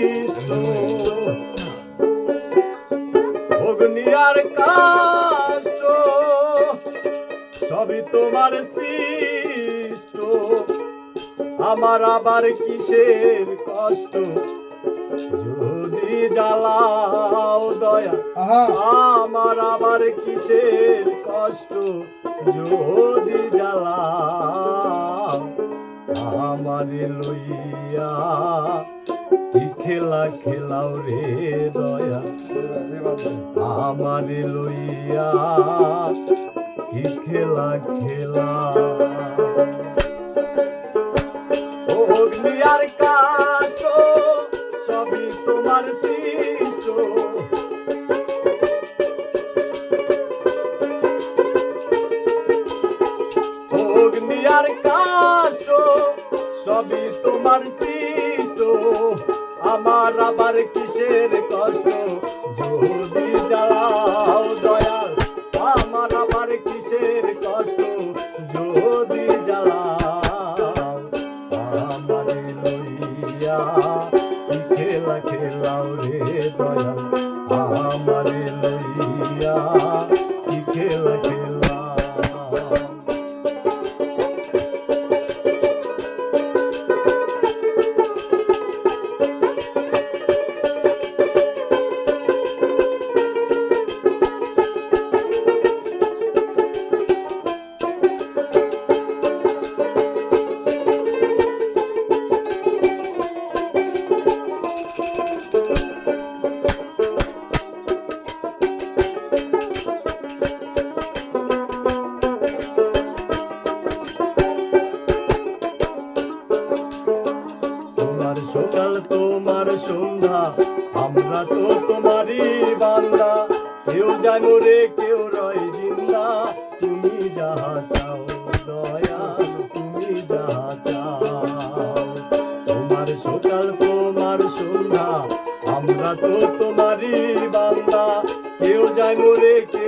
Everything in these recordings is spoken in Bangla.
সৃষ্ট অগ্নি আর কাষ্ট সবই তোমার সৃষ্ট। আমার আবার কিসের কষ্ট? যদি জ্বালাও দয়া আমার আবার কিসের কষ্ট? যদি জ্বালাও আমারে লইয়া কি খেলা খেলাও রে দয়া? আমারে লইয়া কি খেলা খেলা? আর কাশ, সবই তোমার অগ্নি আর সবই তোমার আমার আবার কিসের কষ্ট? যদি জ্বালাও দয়াল, আমার আবার কিসের কষ্ট? যদি জ্বালাও আমার লইয়া খেলা খেলাও রে। সকাল তোমার সন্ধ্যা, আমরা তো তোমারই বান্দা। কেউ যায় মরে, কেউ রয় জিন্দা। তুমি যাহা চাও দয়া তুমি যাহা চাও। তোমার সকাল, তোমার সন্ধ্যা, আমরা তো তোমারই বান্দা। কেউ যায় মরে কেউ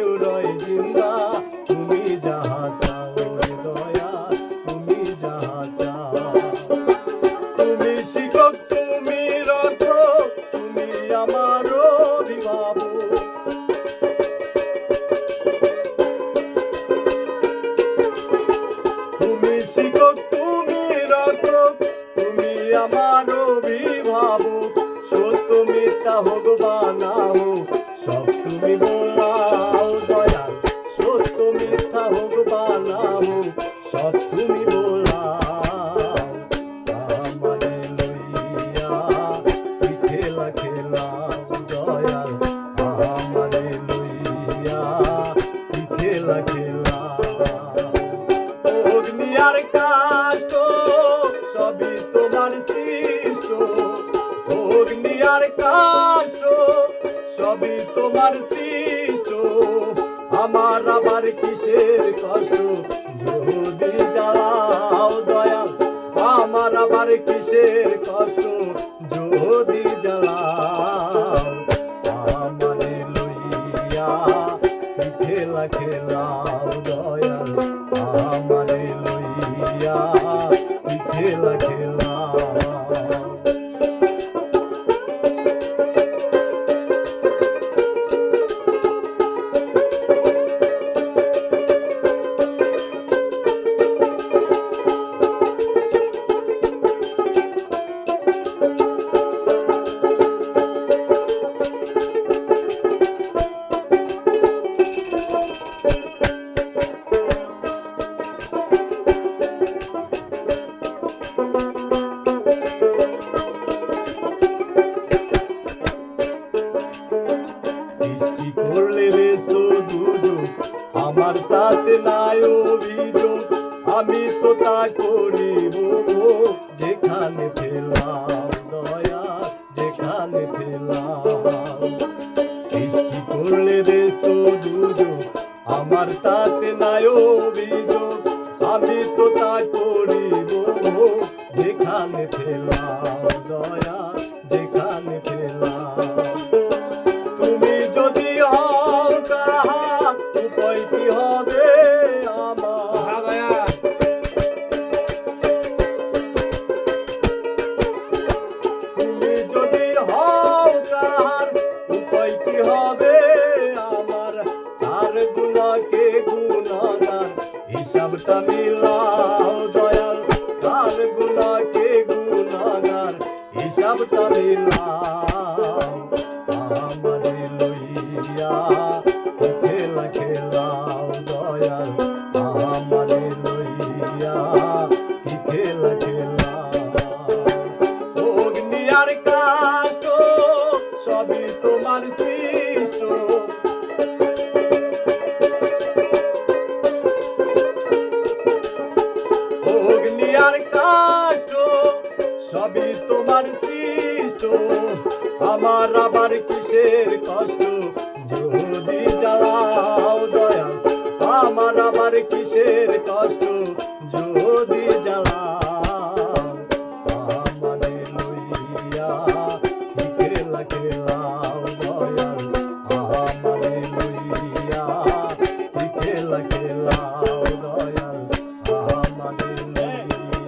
মিথ্যা খেলা খেলাও দয়াল আমারে লইয়া খেলা খেলা। কোথায় অভিযোগ আমি তো তা করিব যেখানে পেলাম দয়া, যেখানে পেলাম। সৃষ্টি করলে দেশ দুজন আমার তাতে সবই তোমার সৃষ্ট আমার আবার কিসের কষ্ট?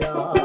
Yeah.